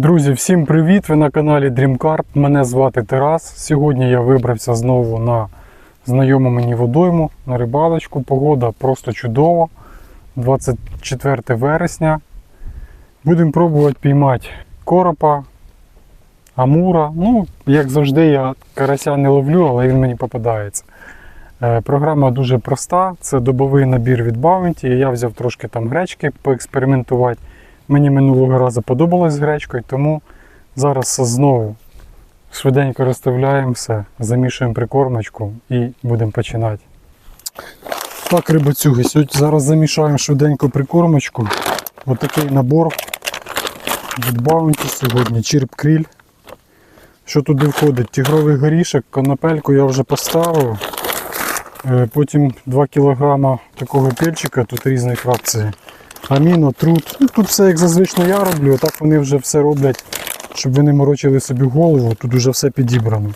Друзі, всім привіт! Ви на каналі DreamCarp. Мене звати Тарас. Сьогодні я вибрався знову на знайому мені водойму на рибалочку. Погода просто чудова. 24 вересня. Будемо пробувати піймати коропа, амура. Ну, як завжди, я карася не ловлю, але він мені попадається. Е, Програма дуже проста. Це добовий набір від Bounty. Я взяв трошки там гречки поекспериментувати. Мені минулого разу подобалось з гречкою, тому зараз знову швиденько розставляємо все, замішуємо прикормочку і будемо починати. Так, сьогодні зараз замішаємо швиденько прикормочку. Ось такий набор від Bounty сьогодні, чірп кріль. Що туди входить? Тігровий горішок, конопельку я вже поставив. Е, Потім 2 кг такого пельчика, тут різної фракції. Аміно, труд. Ну, тут все як зазвично я роблю, так вони вже все роблять, щоб ви не морочили собі голову, тут вже все підібрано.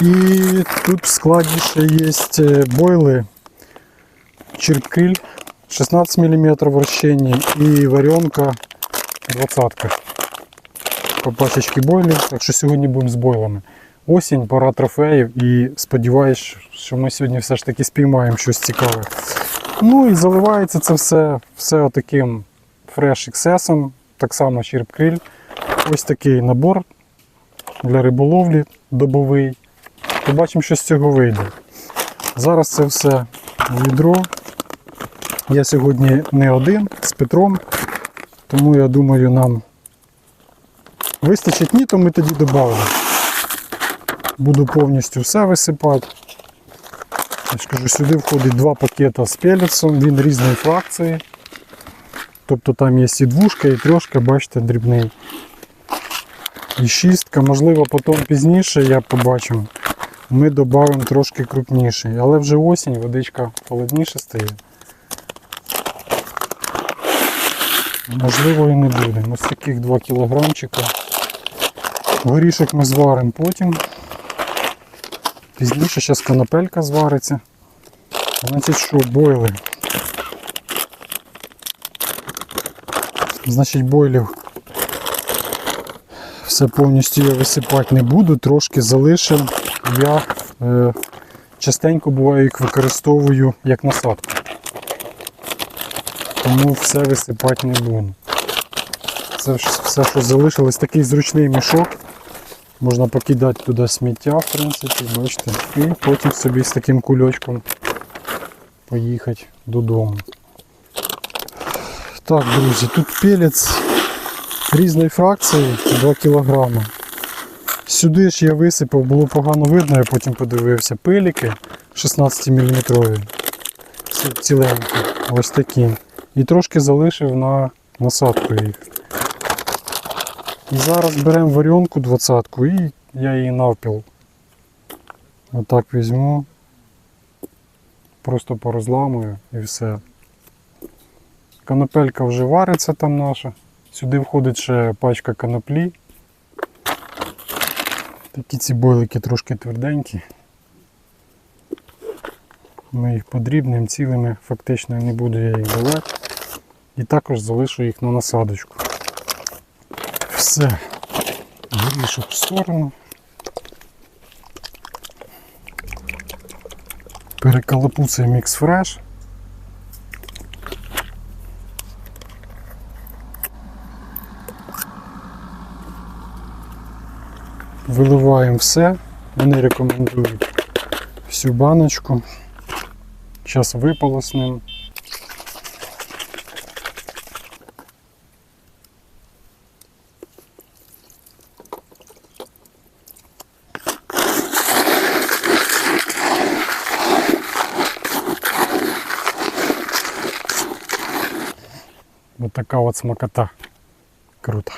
І тут в складі ще є е, бойли, черкриль 16 мм вращення і варенка 20 по пачечки бойлів, так що сьогодні будемо з бойлами. Осінь, пора трофеїв і сподіваюсь, що ми сьогодні все ж таки спіймаємо щось цікаве. Ну і заливається це все, все отаким Fresh XS, так само черепкриль. Ось такий набор для риболовлі добовий. Побачимо, що з цього вийде. Зараз це все відро. Я сьогодні не один з Петром, тому я думаю, нам вистачить ні, то ми тоді додамо. Буду повністю все висипати. Ж сюди входить два пакета з пелецом, він різної фракції. Тобто там є і двушка, і трьошка, бачите, дрібний. І шістка, можливо, потім пізніше я побачу. Ми додамо трошки крупніший. Але вже осінь, водичка холодніше стає. Можливо і не буде. Ось таких 2 кілограмчика. Горішок ми зваримо потім. Пізніше зараз конопелька звариться. Значить, що бойли. Значить, бойлів все повністю я висипати не буду, трошки залишив. Я е, частенько буваю їх використовую як насадку. Тому все висипати не буду. Це все, що залишилось, такий зручний мішок. Можна покидати туди сміття, в принципі, бачите, і потім собі з таким кульочком поїхати додому. Так, друзі, тут пелець різної фракції 2 кг. Сюди ж я висипав, було погано видно, я потім подивився пиліки 16 мм. Ціленькі, ось такі. І трошки залишив на насадку їх. І зараз беремо варіонку 20 і я її навпіл. Отак візьму. Просто порозламую і все. Конопелька вже вариться там наша. Сюди входить ще пачка коноплі. Такі ці бойлики трошки тверденькі. Ми їх подрібним цілими, фактично не буду я їх заливати. І також залишу їх на насадочку. Все. Горішок в сторону. Перекалапуцей мікс фреш. Виливаємо все. Вони рекомендують всю баночку. Зараз. Вот така вот смокота. Круто.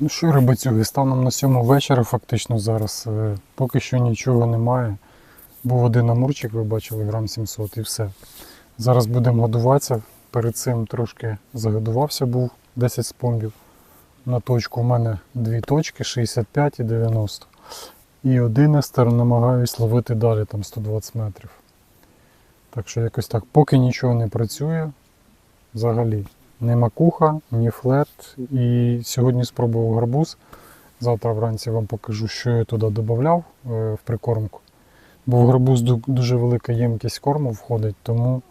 Ну що, рибацюги, станом на сьому вечора фактично зараз. е, Поки що нічого немає. Був один амурчик, ви бачили, грам 700 і все. Зараз будемо годуватися. Перед цим трошки загодувався, був 10 спомбів. На точку у мене дві точки 65 і 90. І один естер намагаюсь ловити далі, там 120 метрів. Так що якось так, поки нічого не працює, взагалі. Ні макуха, ні флет. І сьогодні спробував гарбуз. Завтра вранці вам покажу, що я туди додавав е, в прикормку. Бо в гарбуз дуже велика ємкість корму входить, тому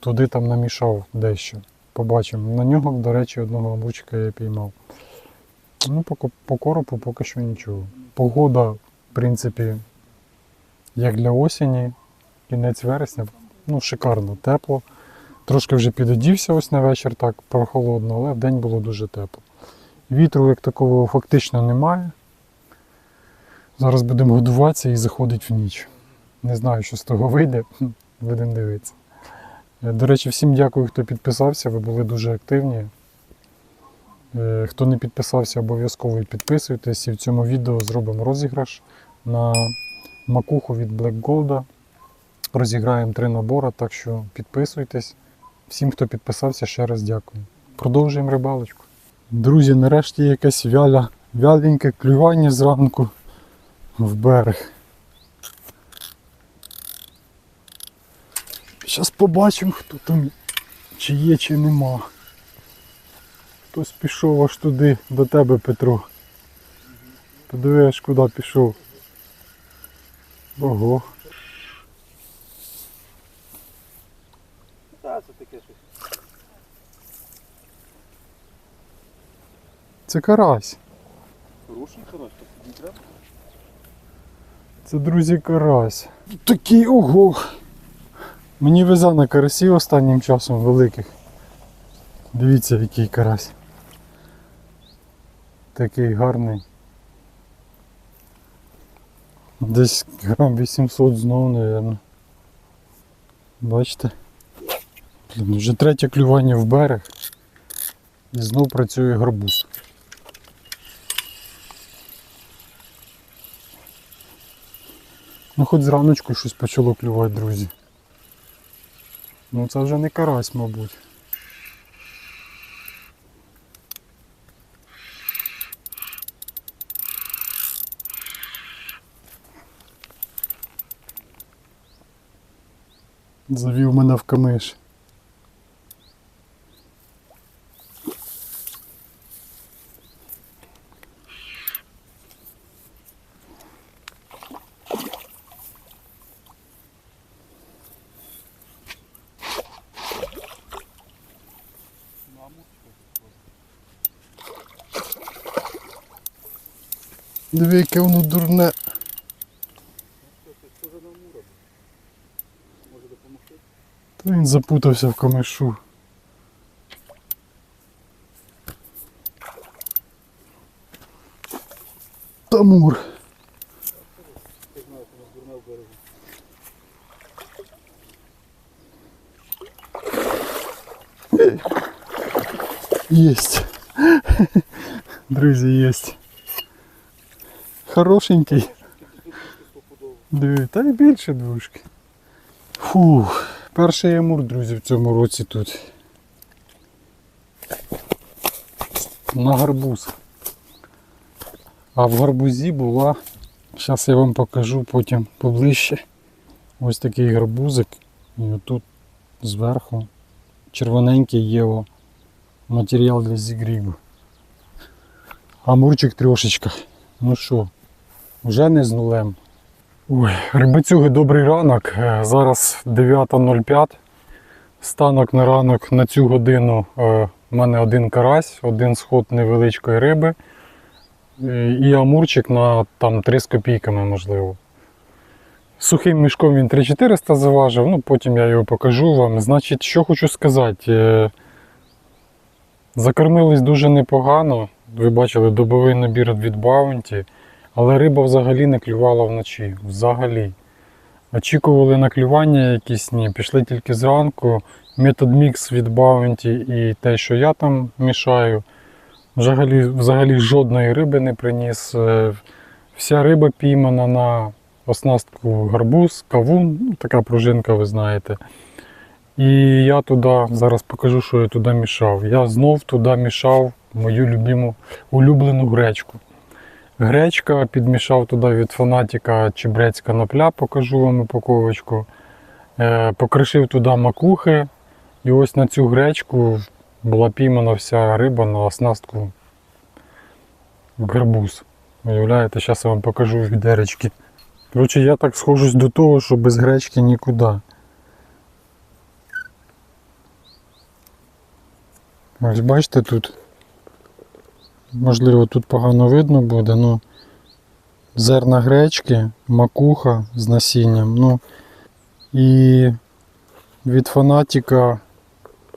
туди там намішав дещо. Побачимо. На нього, до речі, одного амбучка я піймав. Ну, по, по коропу поки що нічого. Погода, в принципі, як для осені, кінець вересня, ну, шикарно, тепло. Трошки вже підодівся ось на вечір, так прохолодно, але вдень було дуже тепло. Вітру як такого фактично немає. Зараз будемо годуватися і заходить в ніч. Не знаю, що з того вийде. Будемо дивитися. Е, До речі, всім дякую, хто підписався. Ви були дуже активні. Е, Хто не підписався, обов'язково підписуйтесь. І в цьому відео зробимо розіграш на макуху від Black Gold. Розіграємо три набори, так що підписуйтесь. Всім, хто підписався, ще раз дякую. Продовжуємо рибалочку. Друзі, нарешті якесь вяля, вяленьке клювання зранку в берег. Зараз побачимо, хто там, чи є, чи нема. Хтось пішов аж туди до тебе, Петро. Подивиш, куди пішов. Ого. Та, це таке щось. Це карась. Хороший хороший, тобі треба? Це, друзі, карась. Такий ого. Мені везе на карасів останнім часом великих. Дивіться, який карась. Такий гарний. Десь грам 800 знову, мабуть. Бачите? Блін, вже третє клювання в берег. І знов працює гарбуз. Ну хоч зраночку щось почало клювати, друзі. Ну це вже не карась, мабуть. Завів мене в камиш. Диви, яке воно дурне. Та він запутався в камишу. Тамур. Есть. Друзі, есть. Хорошенький. Диви, та й більше двушки. Фух, перший амур, друзі, в цьому році тут. На гарбуз. А в гарбузі була, зараз я вам покажу потім поближче. Ось такий гарбузик. І отут зверху червоненький є матеріал для зігріву. Амурчик трошечка. Ну що, вже не з нулем. Ой, рибацюги, добрий ранок. Е, Зараз 9.05. Станок на ранок на цю годину е, в мене один карась, один сход невеличкої риби. Е, І амурчик на там 3 з копійками, можливо. Сухим мішком він 3400 заважив, ну потім я його покажу вам. Значить, що хочу сказати. Закормились дуже непогано. Ви бачили добовий набір від Bounty, але риба взагалі не клювала вночі. Взагалі. Очікували на клювання якісь ні, пішли тільки зранку. Метод мікс від Bounty і те, що я там мішаю. Взагалі, взагалі жодної риби не приніс. Е, Вся риба піймана на оснастку гарбуз, кавун, ну, така пружинка, ви знаєте. І я туди, зараз покажу, що я туди мішав. Я знов туди мішав мою любиму улюблену гречку. Гречка підмішав туди від фанатіка чебрецька напля, покажу вам упаковочку. Е, покришив туди макухи. І ось на цю гречку була піймана вся риба на оснастку гарбуз. Уявляєте, зараз я вам покажу відеречки. Коротше, я так схожусь до того, що без гречки нікуди. Ось бачите тут. Можливо, тут погано видно буде, ну зерна гречки, макуха з насінням. Ну і від фанатіка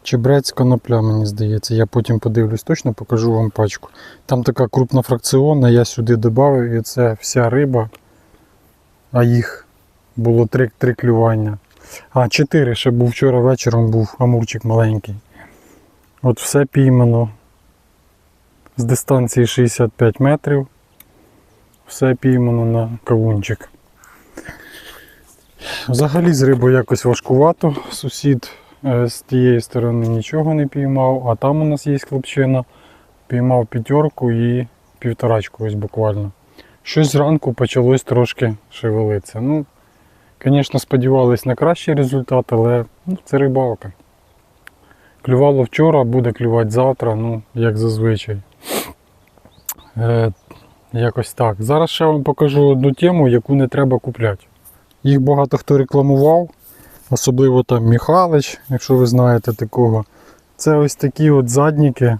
чебрець конопля, мені здається. Я потім подивлюсь, точно покажу вам пачку. Там така крупна фракціонна, я сюди додав і це вся риба. А їх було три, три клювання. А, чотири ще був вчора вечором був амурчик маленький. От все піймано з дистанції 65 метрів. Все піймано на кавунчик. Взагалі з рибою якось важкувато. Сусід е, з тієї сторони нічого не піймав, а там у нас є хлопчина. Піймав п'ятерку і півторачку ось буквально. Щось зранку почалось трошки шевелитися. Ну, звісно, сподівались на кращий результат, але ну, це рибалка. Клювало вчора, буде клювати завтра, ну, як зазвичай. Е, якось так. Зараз ще вам покажу одну тему, яку не треба купляти. Їх багато хто рекламував, особливо там Михалич, якщо ви знаєте такого. Це ось такі от задніки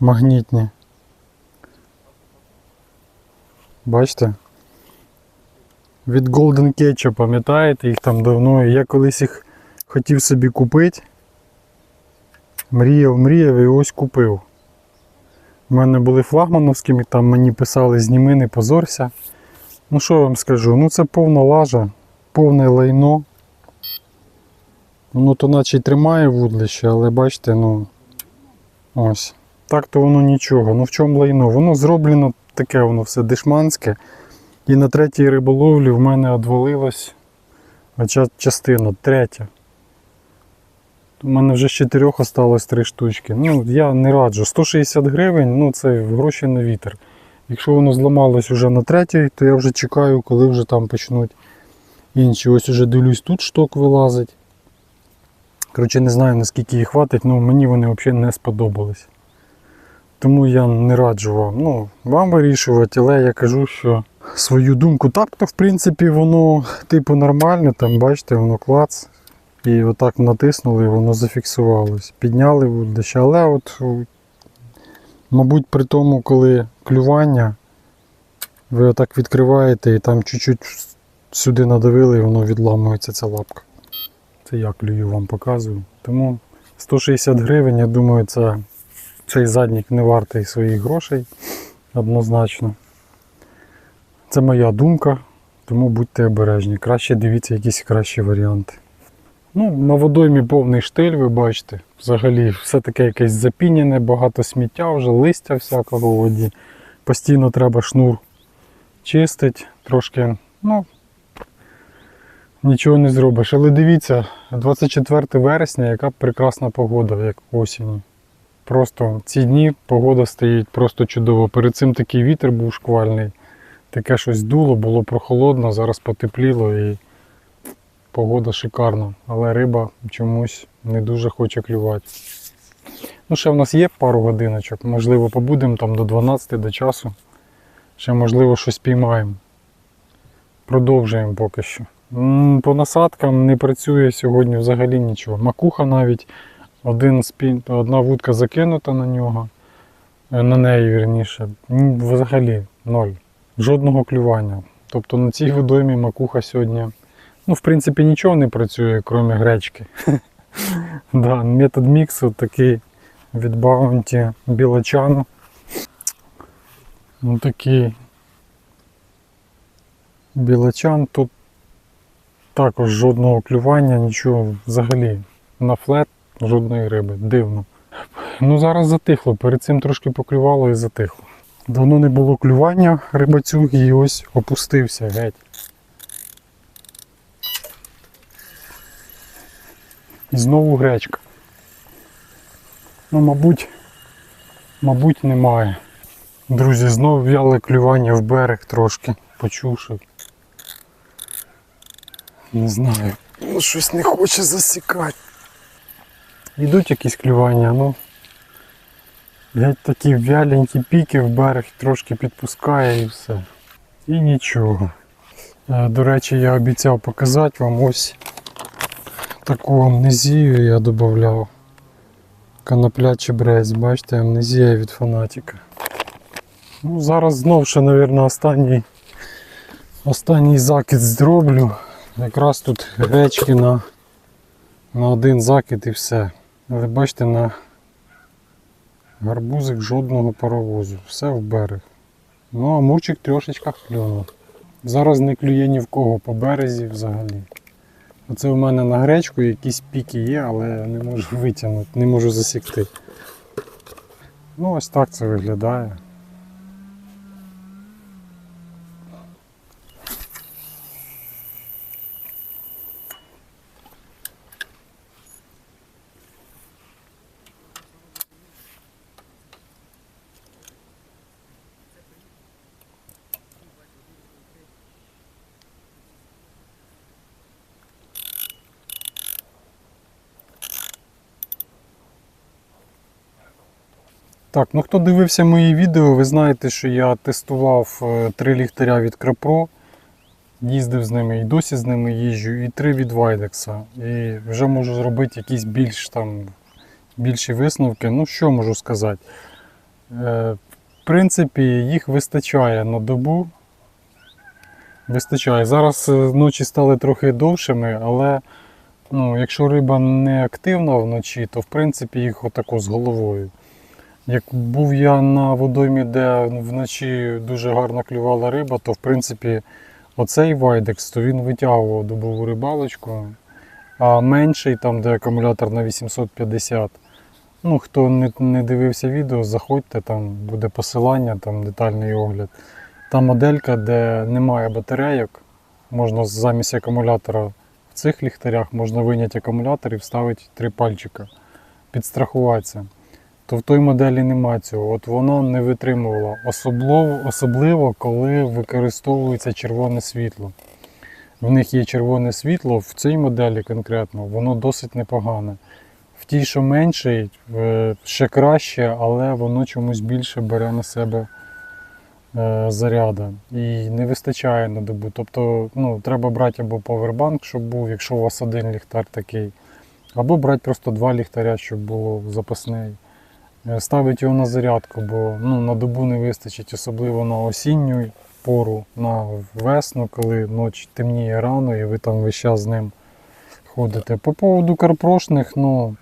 магнітні. Бачите? Від Golden Ketchup, пам'ятаєте, їх там давно. Я колись їх хотів собі купити. Мріяв, мріяв і ось купив. У мене були флагмановськими, там мені писали зніми, не позорся. Ну що вам скажу, ну це повна лажа, повне лайно. Воно то наче й тримає вудлище, але бачите, ну ось. Так то воно нічого. Ну в чому лайно? Воно зроблено таке воно все дешманське. І на третій риболовлі в мене одвалилась частина, третя. У мене вже з чотирьох осталось три штучки. Ну, я не раджу. 160 гривень, ну це гроші на вітер. Якщо воно зламалось вже на третій, то я вже чекаю, коли вже там почнуть інші. Ось уже дивлюсь, тут шток вилазить. Коротше, не знаю наскільки їх хватить, але мені вони взагалі не сподобались. Тому я не раджу вам. Ну, вам вирішувати, але я кажу, що свою думку так, то в принципі воно типу нормально, там бачите, воно клац. І отак натиснули, воно зафіксувалось. Підняли вудлище. Але от, мабуть, при тому, коли клювання, ви отак відкриваєте і там чуть-чуть сюди надавили, і воно відламується ця лапка. Це я клюю вам показую. Тому 160 гривень, я думаю, це цей заднік не вартий своїх грошей однозначно. Це моя думка, тому будьте обережні. Краще дивіться якісь кращі варіанти. Ну, на водоймі повний штиль, ви бачите. Взагалі все таке якесь запінене, багато сміття вже, листя всякого в воді. Постійно треба шнур чистити, трошки, ну, нічого не зробиш. Але дивіться, 24 вересня, яка прекрасна погода, як осінь. Просто ці дні погода стоїть просто чудово. Перед цим такий вітер був шквальний, таке щось дуло, було прохолодно, зараз потепліло і погода шикарна, але риба чомусь не дуже хоче клювати. Ну, ще в нас є пару годиночок, можливо, побудемо там до 12 до часу. Ще, можливо, щось піймаємо. Продовжуємо поки що. По насадкам не працює сьогодні взагалі нічого. Макуха навіть, один спін, одна вудка закинута на нього, е, на неї вірніше. Взагалі ноль. Жодного клювання. Тобто на цій водоймі макуха сьогодні Ну, в принципі, нічого не працює, крім гречки. да, метод міксу такий від Bounty білочану. Ну, такий білочан. Тут також жодного клювання, нічого взагалі. На флет жодної риби. Дивно. Ну зараз затихло. Перед цим трошки поклювало і затихло. Давно не було клювання рибацюг і ось опустився геть. І знову гречка. Ну, мабуть, мабуть, немає. Друзі, знову в'яле клювання в берег трошки, почувши. Не знаю. Ну, щось не хоче засікати. Йдуть якісь клювання, ну. Геть такі вяленькі піки в берег трошки підпускає і все. І нічого. Е, До речі, я обіцяв показати вам ось таку амнезію я додавав. Конопля чебрець, бачите, амнезія від фанатіка. Ну, зараз знов ще, мабуть, останній, останній закид зроблю. Якраз тут гречки на, на один закид і все. Але бачите, на гарбузик жодного паровозу. Все в берег. Ну, а мурчик трошечка клюнув. Зараз не клює ні в кого по березі взагалі. Оце у мене на гречку якісь піки є, але не можу витягнути, не можу засікти. Ну, ось так це виглядає. Так, ну хто дивився мої відео, ви знаєте, що я тестував е, три ліхтаря від Крапро, їздив з ними і досі з ними їжджу, і три від Вайдекса. І вже можу зробити якісь більш там більші висновки. Ну, що можу сказати? Е, в принципі, їх вистачає на добу. Вистачає. Зараз е, ночі стали трохи довшими, але ну, якщо риба не активна вночі, то в принципі їх отако з головою. Як був я на водоймі, де вночі дуже гарно клювала риба, то в принципі оцей вайдекс, то він витягував добову рибалочку. А менший, там де акумулятор на 850. Ну, хто не, не дивився відео, заходьте, там буде посилання, там детальний огляд. Та моделька, де немає батарейок, можна замість акумулятора в цих ліхтарях можна виняти акумулятор і вставити три пальчика, підстрахуватися то в той моделі нема цього. От вона не витримувала. Особливо, особливо коли використовується червоне світло. В них є червоне світло, в цій моделі конкретно, воно досить непогане. В тій, що менший, е, ще краще, але воно чомусь більше бере на себе е, заряда. І не вистачає на добу. Тобто ну, треба брати або повербанк, щоб був, якщо у вас один ліхтар такий, або брати просто два ліхтаря, щоб було запасний. Е, Ставить його на зарядку, бо ну, на добу не вистачить, особливо на осінню пору, на весну, коли ніч темніє рано і ви там весь час з ним ходите. По поводу карпрошних, ну,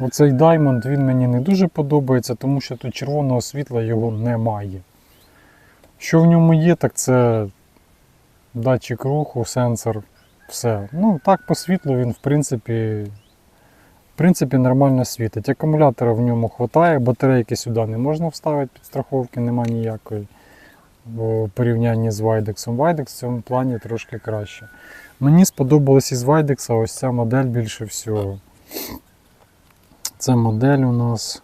оцей Diamond він мені не дуже подобається, тому що тут червоного світла його немає. Що в ньому є, так це датчик руху, сенсор, все. Ну, так по світлу він, в принципі, принципі, нормально світить. Акумулятора в ньому вистачає, батарейки сюди не можна вставити, підстраховки нема ніякої в порівнянні з Вайдексом. Вайдекс в цьому плані трошки краще. Мені сподобалась із Вайдекса ось ця модель більше всього. Це модель у нас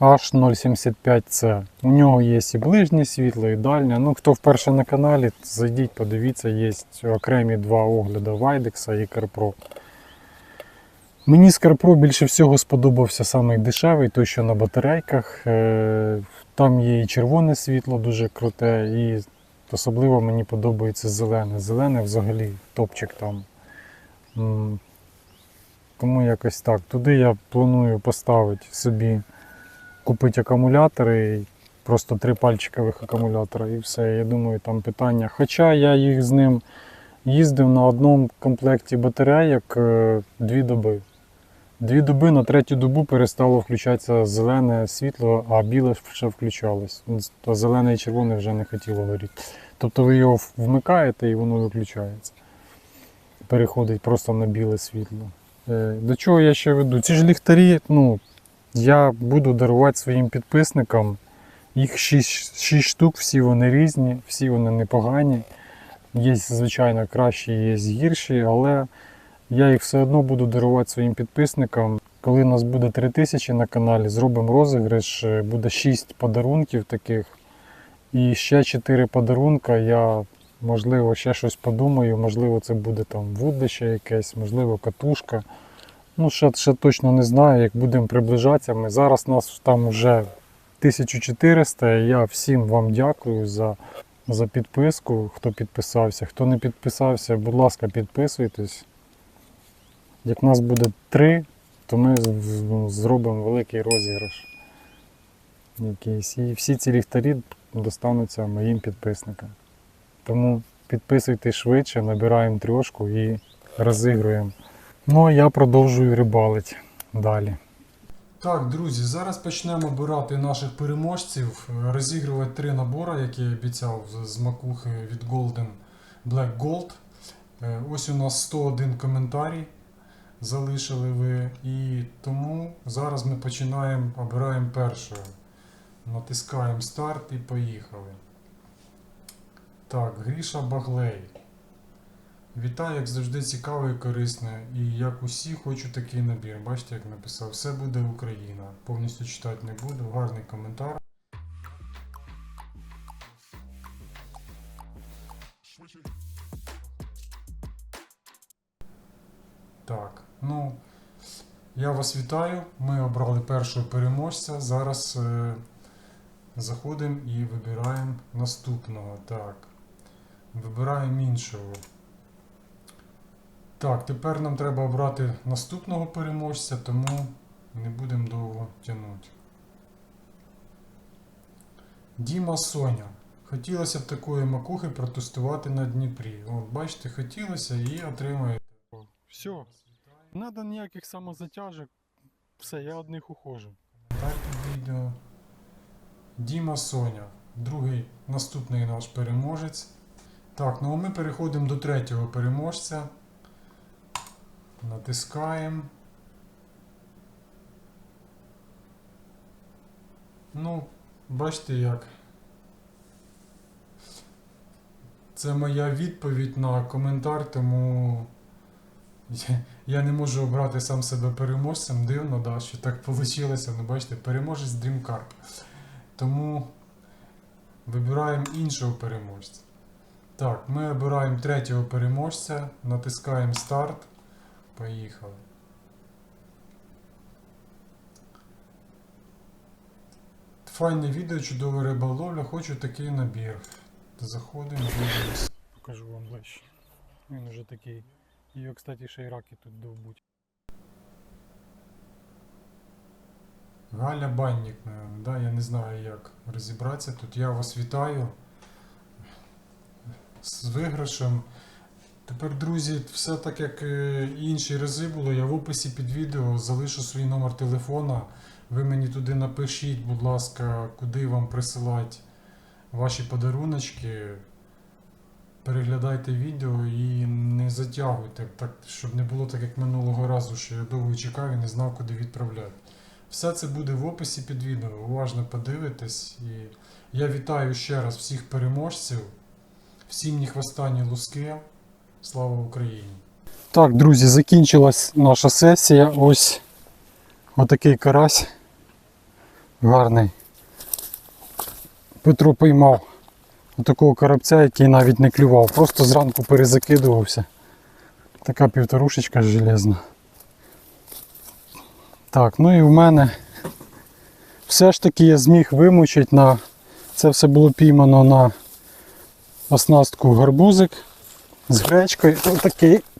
H075C. У нього є і ближнє світло, і дальнє. Ну, хто вперше на каналі, зайдіть, подивіться, є окремі два огляди Вайдекса і CarPro. Мені CarPro більше всього сподобався самий дешевий, той, що на батарейках. Е, Там є і червоне світло дуже круте, і особливо мені подобається зелене. Зелене взагалі топчик там. Тому якось так. Туди я планую поставити собі, купити акумулятори, просто три пальчикових акумулятора і все. Я думаю, там питання. Хоча я їх з ним їздив на одному комплекті батарейок е, дві доби. Дві доби на третю добу перестало включатися зелене світло, а біле ще включалось. То зелене і червоне вже не хотіло горіти. Тобто ви його вмикаєте і воно виключається. Переходить просто на біле світло. Е, До чого я ще веду? Ці ж ліхтарі, ну, я буду дарувати своїм підписникам. Їх 6, 6 штук, всі вони різні, всі вони непогані. Є, звичайно, кращі, є гірші, але я їх все одно буду дарувати своїм підписникам. Коли нас буде 3000 на каналі, зробимо розіграш, е, буде 6 подарунків таких. І ще 4 подарунка. Я, можливо, ще щось подумаю, можливо, це буде там вудище якесь, можливо, катушка. Ну, ще, ще точно не знаю, як будемо приближатися. Ми зараз нас там вже 1400. Я всім вам дякую за, за підписку, хто підписався. Хто не підписався, будь ласка, підписуйтесь. Як нас буде 3, то ми зробимо великий розіграш. Якийсь. І всі ці ліхтарі достануться моїм підписникам. Тому підписуйтесь швидше, набираємо трьошку і розігруємо. Ну а я продовжую рибалити далі. Так, друзі, зараз почнемо обирати наших переможців, розігрувати три набори, які я обіцяв з- з макухи від Golden Black Gold. Е, Ось у нас 101 коментарій залишили ви. І тому зараз ми починаємо, обираємо першого. Натискаємо старт і поїхали. Так, Гріша Баглей. Вітаю, як завжди, цікаво і корисне. І як усі, хочу такий набір. Бачите, як написав, все буде Україна. Повністю читати не буду. Гарний коментар. Я вас вітаю. Ми обрали першого переможця. Зараз е, заходимо і вибираємо наступного. Так. Вибираємо іншого. Так, тепер нам треба обрати наступного переможця, тому не будемо довго тягнути. Діма Соня. Хотілося б такої макухи протестувати на Дніпрі. От, бачите, хотілося і отримаєте. Все. Не треба ніяких самозатяжок. Все, я одних ухожу. Так відео. Діма Соня. Другий наступний наш переможець. Так, ну а ми переходимо до третього переможця. Натискаємо. Ну, бачите як. Це моя відповідь на коментар, тому я, не можу обрати сам себе переможцем. Дивно, да, що так вийшло. Ну, бачите, переможець Dreamcarp. Тому вибираємо іншого переможця. Так, ми обираємо третього переможця, натискаємо старт. Поїхали. Файне відео, чудова риболовля, хочу такий набір. Заходимо, дивимось. Покажу вам ближче. Він уже такий. І, кстати, ще й раки тут довбуть. Галя Банник, наверное, да? я не знаю як розібратися тут. Я вас вітаю з виграшем. Тепер, друзі, все так як е, інші рази було. Я в описі під відео залишу свій номер телефона. Ви мені туди напишіть, будь ласка, куди вам присилати ваші подаруночки. Переглядайте відео і не затягуйте, так, щоб не було так, як минулого разу, що я довго чекав і не знав, куди відправляти. Все це буде в описі під відео. Уважно подивитесь. І я вітаю ще раз всіх переможців. Всім ні хвоста, ні луски. Слава Україні! Так, друзі, закінчилась наша сесія. Ось отакий карась. Гарний. Петро поймав отакого карабця, який навіть не клював. Просто зранку перезакидувався. Така півторушечка железна. Так, ну і в мене все ж таки я зміг вимучити на. Це все було піймано на оснастку гарбузик з гречкою.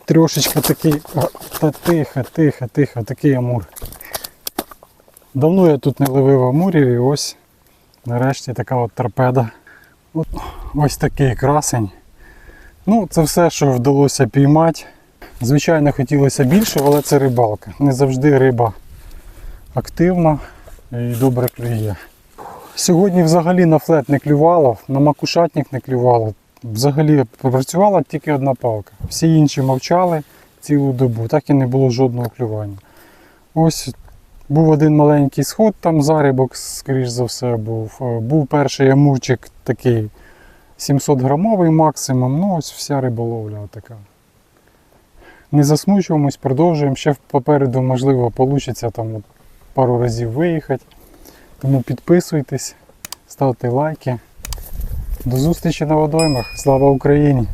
Трошечка такий. а, Та тихо, тихо, тихо, такий амур. Давно я тут не ловив амурів і ось нарешті така от торпеда. Ось такий красень. Ну, це все, що вдалося піймати. Звичайно, хотілося більше, але це рибалка. Не завжди риба активна і добре клює. Сьогодні взагалі на флет не клювало, на макушатник не клювало. Взагалі попрацювала тільки одна палка. Всі інші мовчали цілу добу, так і не було жодного клювання. Ось Був один маленький сход, там зарібок, скоріш за все, був. Е, Був перший амурчик такий 700 грамовий максимум. Ну, ось вся риболовля така. Не засмучуємось, продовжуємо. Ще попереду, можливо, вийде там пару разів виїхати. Тому підписуйтесь, ставте лайки. До зустрічі на водоймах. Слава Україні!